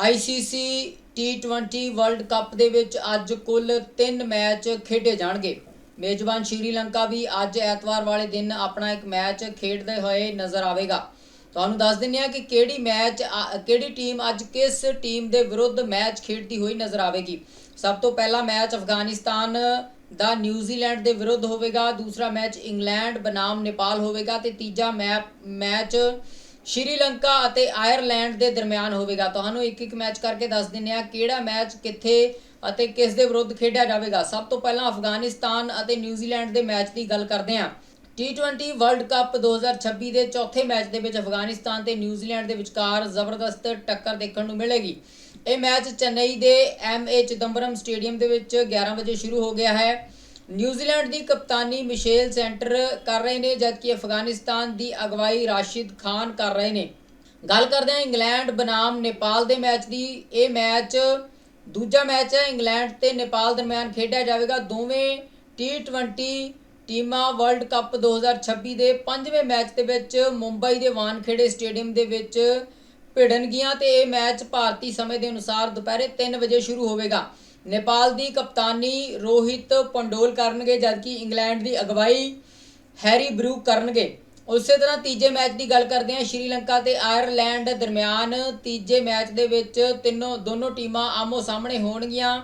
ICC T20 world cup ਦੇ ਵਿੱਚ ਅੱਜ ਕੁੱਲ 3 ਮੈਚ ਖੇਡੇ ਜਾਣਗੇ। ਮੇਜ਼ਬਾਨ ਸ਼੍ਰੀਲੰਕਾ ਵੀ ਅੱਜ ਐਤਵਾਰ ਵਾਲੇ ਦਿਨ ਆਪਣਾ ਇੱਕ ਮੈਚ ਖੇਡਦੇ ਹੋਏ ਨਜ਼ਰ ਆਵੇਗਾ। ਤੁਹਾਨੂੰ ਦੱਸ ਦਿੰਦੇ ਹਾਂ ਕਿ ਕਿਹੜੀ ਮੈਚ ਕਿਹੜੀ ਟੀਮ ਅੱਜ ਕਿਸ ਟੀਮ ਦੇ ਵਿਰੁੱਧ ਮੈਚ ਖੇਡਦੀ ਹੋਈ ਨਜ਼ਰ ਆਵੇਗੀ। ਸਭ ਤੋਂ ਪਹਿਲਾ ਮੈਚ ਅਫਗਾਨਿਸਤਾਨ ਦਾ ਨਿਊਜ਼ੀਲੈਂਡ ਦੇ ਵਿਰੁੱਧ ਹੋਵੇਗਾ, ਦੂਸਰਾ ਮੈਚ ਇੰਗਲੈਂਡ, ਬਨਾਮ ਨੇਪਾਲ ਹੋਵੇਗਾ ਤੇ ਤੀਜਾ ਮੈਪ, ਮੈਚ ਸ਼੍ਰੀਲੰਕਾ ਅਤੇ ਆਇਰਲੈਂਡ ਦੇ ਦਰਮਿਆਨ ਹੋਵੇਗਾ। ਤੁਹਾਨੂੰ ਇੱਕ ਇੱਕ ਮੈਚ ਕਰਕੇ ਦੱਸ ਦਿੰਦੇ ਹਾਂ ਕਿਹੜਾ ਮੈਚ ਕਿੱਥੇ ਅਤੇ ਕਿਸ ਦੇ ਵਿਰੁੱਧ ਖੇਡਿਆ ਜਾਵੇਗਾ। ਸਭ ਤੋਂ ਪਹਿਲਾਂ ਅਫਗਾਨਿਸਤਾਨ ਅਤੇ ਨਿਊਜ਼ੀਲੈਂਡ ਦੇ ਮੈਚ ਦੀ ਗੱਲ ਕਰਦੇ ਹਾਂ। T20 ਵਰਲਡ ਕੱਪ 2026 ਦੇ ਚੌਥੇ ਮੈਚ ਦੇ ਵਿੱਚ ਅਫਗਾਨਿਸਤਾਨ ਤੇ ਨਿਊਜ਼ੀਲੈਂਡ ਦੇ ਵਿਚਕਾਰ ਜ਼ਬਰਦਸਤ ਟੱਕਰ ਦੇਖਣ ਨੂੰ ਮਿਲੇਗੀ। ਇਹ ਮੈਚ ਚੇਨਈ ਦੇ ਐਮਏ ਚਿਦੰਬਰਮ ਸਟੇਡੀਅਮ ਦੇ ਵਿੱਚ 11 ਵਜੇ ਸ਼ੁਰੂ ਹੋ ਗਿਆ ਹੈ। ਨਿਊਜ਼ੀਲੈਂਡ ਦੀ ਕਪਤਾਨੀ ਮਿਸ਼ੇਲ ਸੈਂਟਰ ਕਰ ਰਹੇ ਨੇ, ਜਦਕਿ ਅਫਗਾਨਿਸਤਾਨ ਦੀ ਅਗਵਾਈ ਰਾਸ਼ਿਦ ਖਾਨ ਕਰ ਰਹੇ ਨੇ। ਗੱਲ ਕਰਦੇ ਹਾਂ ਇੰਗਲੈਂਡ ਬਨਾਮ ਨੇਪਾਲ ਦੇ ਮੈਚ ਦੀ। ਇਹ ਮੈਚ, ਦੂਜਾ ਮੈਚ ਹੈ ਇੰਗਲੈਂਡ ਤੇ ਨੇਪਾਲ ਦਰਮਿਆਨ ਖੇਡਿਆ ਜਾਵੇਗਾ। ਦੋਵੇਂ T20 ਟੀਮਾਂ ਵਰਲਡ ਕੱਪ 2026 ਦੇ ਪੰਜਵੇਂ ਮੈਚ ਦੇ ਵਿੱਚ ਮੁੰਬਈ ਦੇ ਵਾਨਖੇੜੇ ਸਟੇਡੀਅਮ ਦੇ ਵਿੱਚ ਭਿੜਨਗੀਆਂ ਤੇ ਇਹ ਮੈਚ ਭਾਰਤੀ ਸਮੇਂ ਦੇ ਅਨੁਸਾਰ ਦੁਪਹਿਰੇ 3 ਵਜੇ ਸ਼ੁਰੂ ਹੋਵੇਗਾ। ਨੇਪਾਲ ਦੀ ਕਪਤਾਨੀ ਰੋਹਿਤ ਪੰਡੋਲ ਕਰਨਗੇ, ਜਦਕਿ ਇੰਗਲੈਂਡ ਦੀ ਅਗਵਾਈ ਹੈਰੀ ਬਰੂ ਕਰਨਗੇ। ਉਸੇ ਤਰ੍ਹਾਂ ਤੀਜੇ ਮੈਚ ਦੀ ਗੱਲ ਕਰਦੇ ਹਾਂ, ਸ਼੍ਰੀਲੰਕਾ ਤੇ ਆਇਰਲੈਂਡ ਦਰਮਿਆਨ ਤੀਜੇ ਮੈਚ ਦੇ ਵਿੱਚ ਤਿੰਨੋਂ, ਦੋਨੋਂ ਟੀਮਾਂ ਆਮੋ ਸਾਹਮਣੇ ਹੋਣਗੀਆਂ।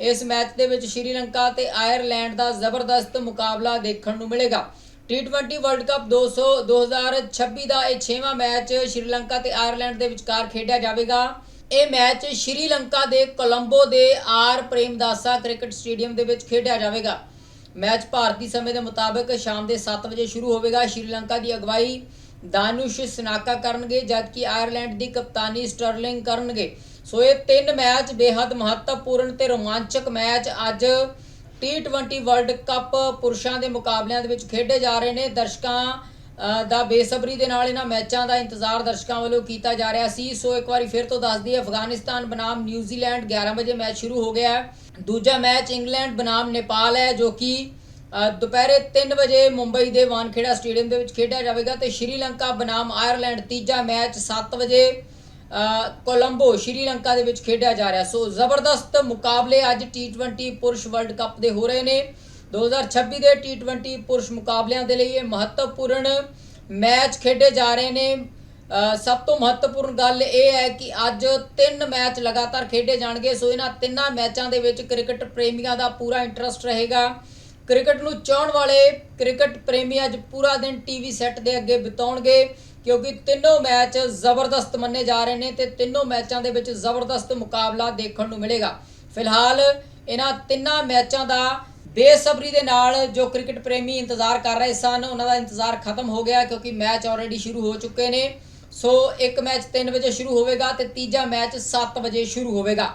ਇਸ ਮੈਚ ਦੇ ਵਿੱਚ ਸ਼੍ਰੀਲੰਕਾ ਤੇ ਆਇਰਲੈਂਡ ਦਾ ਜ਼ਬਰਦਸਤ ਮੁਕਾਬਲਾ ਦੇਖਣ ਨੂੰ ਮਿਲੇਗਾ। T20 ਵਰਲਡ ਕੱਪ 200 2026 ਦਾ ਇਹ 6ਵਾਂ ਮੈਚ ਸ਼੍ਰੀਲੰਕਾ ਤੇ ਆਇਰਲੈਂਡ ਦੇ ਵਿਚਕਾਰ ਖੇਡਿਆ ਜਾਵੇਗਾ। ਇਹ ਮੈਚ ਸ਼੍ਰੀਲੰਕਾ ਦੇ Colombo they are ਪ੍ਰੇਮਦਾਸਾ cricket stadium ਦੇ ਵਿੱਚ ਖੇਡਿਆ ਜਾਵੇਗਾ। ਮੈਚ ਭਾਰਤੀ ਸਮੇਂ ਦੇ ਮੁਤਾਬਕ ਸ਼ਾਮ ਦੇ 7 ਵਜੇ ਸ਼ੁਰੂ ਹੋਵੇਗਾ। ਸ਼੍ਰੀਲੰਕਾ ਦੀ ਅਗਵਾਈ ਦਾਨੁਸ਼ ਸਨਾਕਾ ਕਰਨਗੇ, ਜਦਕਿ ਆਇਰਲੈਂਡ ਦੀ ਕਪਤਾਨੀ ਸਟਰਲਿੰਗ ਕਰਨਗੇ। ਸੋ ਇਹ ਤਿੰਨ ਮੈਚ ਬੇहद ਮਹੱਤਵਪੂਰਨ ਤੇ ਰੋਮਾਂਚਕ ਮੈਚ ਅੱਜ T20 ਵਰਲਡ ਕੱਪ ਪੁਰਸ਼ਾਂ ਦੇ ਮੁਕਾਬਲਿਆਂ ਦੇ ਵਿੱਚ ਖੇਡੇ ਜਾ ਰਹੇ ਨੇ। ਦਰਸ਼ਕਾਂ ਦਾ ਬੇਸਬਰੀ ਦੇ ਨਾਲ ਇਹਨਾਂ ਮੈਚਾਂ ਦਾ ਇੰਤਜ਼ਾਰ ਦਰਸ਼ਕਾਂ ਵੱਲੋਂ ਕੀਤਾ ਜਾ ਰਿਹਾ ਸੀ। ਸੋ ਇੱਕ ਵਾਰੀ ਫਿਰ ਤੋਂ ਦੱਸ ਦਈਏ, ਅਫਗਾਨਿਸਤਾਨ ਬਨਾਮ ਨਿਊਜ਼ੀਲੈਂਡ 11 ਵਜੇ ਮੈਚ ਸ਼ੁਰੂ ਹੋ ਗਿਆ ਹੈ। ਦੂਜਾ ਮੈਚ ਇੰਗਲੈਂਡ ਬਨਾਮ ਨੇਪਾਲ ਹੈ, ਜੋ ਕਿ ਦੁਪਹਿਰੇ 3 ਵਜੇ ਮੁੰਬਈ ਦੇ ਵਾਨਖੇੜਾ ਸਟੇਡੀਅਮ ਦੇ ਵਿੱਚ ਖੇਡਿਆ ਜਾਵੇਗਾ ਤੇ ਸ਼੍ਰੀਲੰਕਾ ਬਨਾਮ ਆਇਰਲੈਂਡ ਤੀਜਾ ਮੈਚ 7 ਵਜੇ ਕੋਲੰਬੋ ਸ਼੍ਰੀਲੰਕਾ ਦੇ ਵਿੱਚ ਖੇਡਿਆ ਜਾ ਰਿਹਾ। ਸੋ ਜ਼ਬਰਦਸਤ ਮੁਕਾਬਲੇ ਅੱਜ T20 ਪੁਰਸ਼ ਵਰਲਡ ਕੱਪ ਦੇ ਹੋ ਰਹੇ ਨੇ। 2026 ਦੇ T20 ਪੁਰਸ਼ ਮੁਕਾਬਲਿਆਂ ਦੇ ਲਈ ਇਹ ਮਹੱਤਵਪੂਰਨ ਮੈਚ ਖੇਡੇ ਜਾ ਰਹੇ ਨੇ। ਸਭ ਤੋਂ ਮਹੱਤਵਪੂਰਨ ਗੱਲ ਇਹ ਹੈ ਕਿ ਅੱਜ ਤਿੰਨ ਮੈਚ ਲਗਾਤਾਰ ਖੇਡੇ ਜਾਣਗੇ, ਸੋ ਇਹਨਾਂ ਤਿੰਨਾਂ ਮੈਚਾਂ ਦੇ ਵਿੱਚ ਕ੍ਰਿਕਟ ਪ੍ਰੇਮੀਆਂ ਦਾ ਪੂਰਾ ਇੰਟਰਸਟ ਰਹੇਗਾ। ਕ੍ਰਿਕਟ ਨੂੰ ਚਾਹਣ ਵਾਲੇ ਕ੍ਰਿਕਟ ਪ੍ਰੇਮੀ ਅੱਜ ਪੂਰਾ ਦਿਨ ਟੀਵੀ ਸੈੱਟ ਦੇ ਅੱਗੇ ਬਿਤਾਉਣਗੇ, ਕਿਉਂਕਿ ਤਿੰਨੋਂ ਮੈਚ ਜ਼ਬਰਦਸਤ ਮੰਨੇ ਜਾ ਰਹੇ ਨੇ ਤੇ ਤਿੰਨੋਂ ਮੈਚਾਂ ਦੇ ਵਿੱਚ ਜ਼ਬਰਦਸਤ ਮੁਕਾਬਲਾ ਦੇਖਣ ਨੂੰ ਮਿਲੇਗਾ। ਫਿਲਹਾਲ ਇਹਨਾਂ ਤਿੰਨਾਂ ਮੈਚਾਂ ਦਾ ਬੇਸਬਰੀ ਦੇ ਨਾਲ ਜੋ ਕ੍ਰਿਕਟ ਪ੍ਰੇਮੀ ਇੰਤਜ਼ਾਰ ਕਰ ਰਹੇ ਸਨ, ਉਹਨਾਂ ਦਾ ਇੰਤਜ਼ਾਰ ਖਤਮ ਹੋ ਗਿਆ ਕਿਉਂਕਿ ਮੈਚ ਆਲਰੇਡੀ ਸ਼ੁਰੂ ਹੋ ਚੁੱਕੇ ਨੇ। ਸੋ ਇੱਕ ਮੈਚ 3 ਵਜੇ ਸ਼ੁਰੂ ਹੋਵੇਗਾ ਤੇ ਤੀਜਾ ਮੈਚ 7 ਵਜੇ ਸ਼ੁਰੂ ਹੋਵੇਗਾ।